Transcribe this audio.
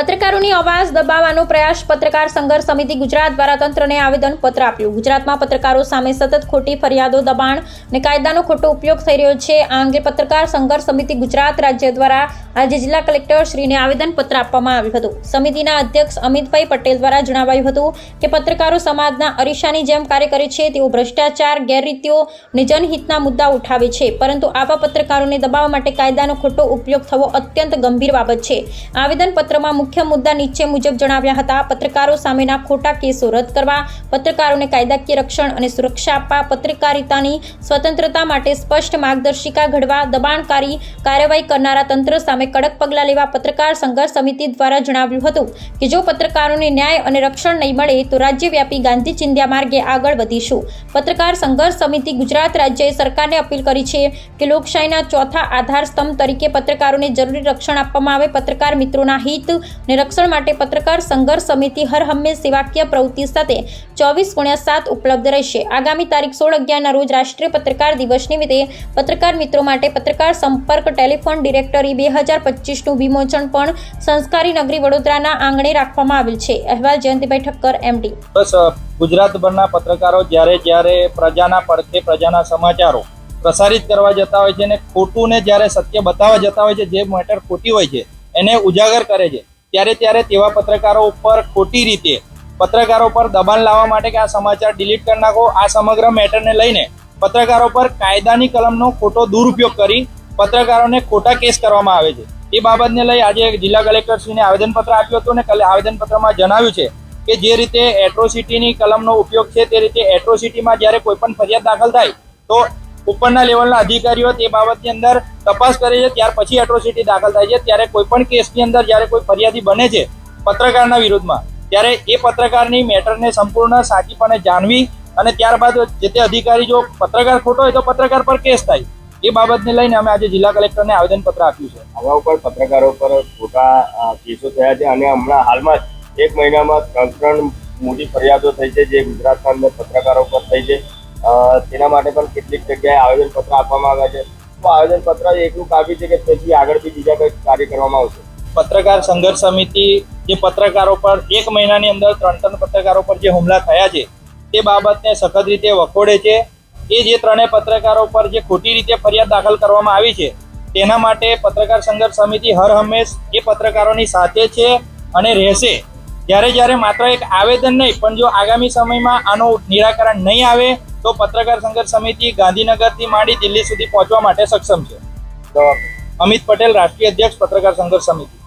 પત્રકારોની અવાજ દબાવવાનો પ્રયાસ પત્રકાર સંઘર્ષ સમિતિ ગુજરાત દ્વારા તંત્રને આવેદન પત્ર આપ્યું. ગુજરાતમાં પત્રકારો સામે સતત ખોટી ફરિયાદો, દબાણ અને કાયદાનો ખોટો ઉપયોગ થઈ રહ્યો છે. આ અંગે પત્રકાર સંઘર્ષ સમિતિ ગુજરાત રાજ્ય દ્વારા આજે જિલ્લા કલેક્ટર શ્રીને આવેદન પત્ર આપવામાં આવ્યું હતું. સમિતિના અધ્યક્ષ અમિતભાઈ પટેલ દ્વારા જણાવાયું હતું કે પત્રકારો સમાજના અરીસાની જેમ કાર્ય કરે છે, તેઓ ભ્રષ્ટાચાર, ગેરરીતિઓ અને જનહિતના મુદ્દા ઉઠાવે છે. પરંતુ આવા પત્રકારોને દબાવવા માટે કાયદાનો ખોટો ઉપયોગ થવો અત્યંત ગંભીર બાબત છે. આવેદન પત્રમાં મુખ્ય મુદ્દા નીચે મુજબ જણાવ્યા હતા. પત્રકારો સામેના ખોટા કેસો રદ કરવા, પત્રકારોને કાયદાકીય રક્ષણ અને સુરક્ષા આપવા, પત્રકારિતાની સ્વતંત્રતા માટે સ્પષ્ટ માર્ગદર્શિકા ઘડવા, દબાણકારી કાર્યવાહી કરનારા તંત્ર સામે કડક પગલાં લેવા પત્રકાર સંઘર્ષ સમિતિ દ્વારા જણાવ્યું હતું કે જો પત્રકારોને ન્યાય અને રક્ષણ નહીં મળે, તો રાજ્યવ્યાપી ગાંધી ચિંધ્યા માર્ગે આગળ વધીશું. પત્રકાર સંઘર્ષ સમિતિ ગુજરાત રાજ્યએ સરકારને અપીલ કરી છે કે લોકશાહીના ચોથા આધાર સ્તંભ તરીકે પત્રકારોને જરૂરી રક્ષણ આપવામાં આવે. પત્રકાર મિત્રોના હિત અને રક્ષણ માટે પત્રકાર સંઘર્ષ સમિતિ હર હંમેશ સેવાકીય પ્રવૃત્તિ સાથે ચોવીસ ગુણ્યા સાત ઉપલબ્ધ રહેશે. આગામી તારીખ સોળ અગિયારના રોજ રાષ્ટ્રીય પત્રકાર દિવસ નિમિત્તે પત્રકાર મિત્રો માટે પત્રકાર સંપર્ક ટેલિફોન ડિરેક્ટરી બે હજાર પચીસનું વિમોચન પણ સંસ્કારી નગરી વડોદરાના આંગણે રાખવામાં આવેલ છે. અહેવાલ જયંતિભાઈ ઠક્કર એમડી બસ ગુજરાતભરના પત્રકારો જ્યારે જ્યારે પ્રજાના પડખે પ્રજાના સમાચારો પ્રસારિત કરવા જતા હોય છે અને ખોટું ને જ્યારે સત્ય બતાવવા જતા હોય છે, જે મેટર ખોટી હોય છે, એને ઉજાગર કરે છે ત્યારે ત્યારે તેવા પત્રકારો ઉપર ખોટી રીતે, પત્રકારો પર દબાણ લાવવા માટે કે આ સમાચાર ડિલીટ કરી નાખો, આ સમગ્ર મેટરને લઈને પત્રકારો પર કાયદાની કલમનો ખોટો દુરુપયોગ કરી પત્રકારોને ખોટા કેસ કરવામાં આવે છે. એ બાબતને લઈ આજે જિલ્લા કલેક્ટરશ્રીને આવેદનપત્ર આપ્યું હતું અને આવેદનપત્રમાં જણાવ્યું છે કે જે રીતે એટ્રોસિટીની કલમનો ઉપયોગ છે, તે રીતે એટ્રોસિટીમાં જ્યારે કોઈ પણ ફરિયાદ દાખલ થાય, તો ઉપરના લેવલના અધિકારીઓ તે બાબતની અંદર તપાસ કરે છે. ત્યાર પછી એટ્રોસિટી દાખલ થાય છે. ત્યારે કોઈ પણ કેસની અંદર જ્યારે કોઈ ફરિયાદી બને છે પત્રકારના વિરુદ્ધમાં, ત્યારે એ પત્રકારની મેટરને સંપૂર્ણ સાચીપણે જાણવી અને ત્યારબાદ જે તે અધિકારી જો પત્રકાર ખોટો હોય તો પત્રકાર પર કેસ થાય. એ બાબતને લઈને અમે આજે જિલ્લા કલેક્ટરને આવેદનપત્ર આપ્યું છે. આવા ઉપર પત્રકારો પર ખોટા કેસો થયા છે અને હમણાં હાલમાં જ એક મહિનામાં ત્રણ ત્રણ મોટી ફરિયાદો થઈ છે જે ગુજરાતના અંદર પત્રકારો પર થઈ છે. તેના માટે પણ કેટલીક જગ્યાએ આવેદનપત્ર આપવામાં આવ્યા છે. તો આવેદનપત્ર એટલું કાફી છે કે પછી આગળ બી બીજા કંઈક કાર્ય કરવામાં આવશે. પત્રકાર સંઘર્ષ સમિતિ જે પત્રકારો પર એક મહિનાની અંદર ત્રણ ત્રણ પત્રકારો પર જે હુમલા થયા છે, તે બાબતને સખત રીતે વખોડે છે. એ જે ત્રણેય પત્રકારો પર જે ખોટી રીતે ફરિયાદ દાખલ કરવામાં આવી છે, તેના માટે પત્રકાર સંઘર્ષ સમિતિ હર હંમેશ એ પત્રકારોની સાથે છે અને રહેશે. જ્યારે જ્યારે માત્ર એક આવેદન નહીં પણ જો આગામી સમયમાં આનું નિરાકરણ નહીં આવે તો પત્રકાર સંઘર્ષ સમિતિ ગાંધીનગરથી માંડી દિલ્હી સુધી પહોંચવા માટે સક્ષમ છે. અમિત પટેલ રાષ્ટ્રીય અધ્યક્ષ પત્રકાર સંઘર્ષ સમિતિ.